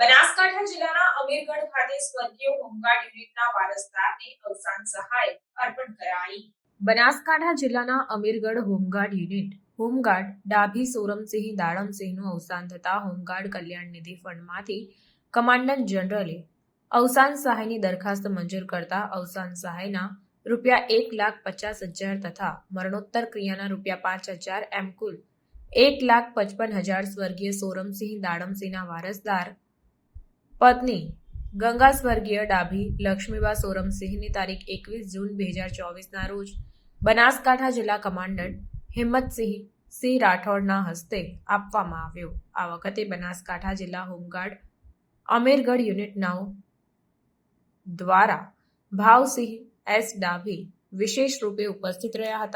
બનાસકાંઠા જિલ્લાના અમીરગઢ ખાતે સ્વર્ગીય હોમગાર્ડ યુનિટના વારસદારને અવસાન સહાય અર્પણ કરાઈ. બનાસકાંઠા જિલ્લાના Amirgadh home guard unit, home guard Dabhi Soramsinh દાડમસિંહનું અવસાન થતા હોમગાર્ડ કલ્યાણ નિધિ ફંડમાંથી કમાન્ડન્ટ જનરલે અવસાન સહાયની દરખાસ્ત મંજૂર કરતા અવસાન સહાયના રૂપિયા એક લાખ પચાસ હજાર તથા મરણોત્તર ક્રિયાના રૂપિયા પાંચ હજાર એમ કુલ એક લાખ પચપન હજાર સ્વર્ગીય સોરમસિંહ દાડમસિંહના વારસદાર પત્ની ગંગા સ્વર્ગીય ડાભી લક્ષ્મીબા સોરમસિંહની તારીખ એકવીસ જૂન બે હજાર ચોવીસના રોજ બનાસકાંઠા જિલ્લા કમાન્ડન્ટ હિંમતસિંહ સિંહ રાઠોડના હસ્તે આપવામાં આવ્યો. આ વખતે બનાસકાંઠા જિલ્લા હોમગાર્ડ અમીરગઢ યુનિટ નવ દ્વારા ભાવસિંહ એસ ડાભી વિશેષ રૂપે ઉપસ્થિત રહ્યા હતા.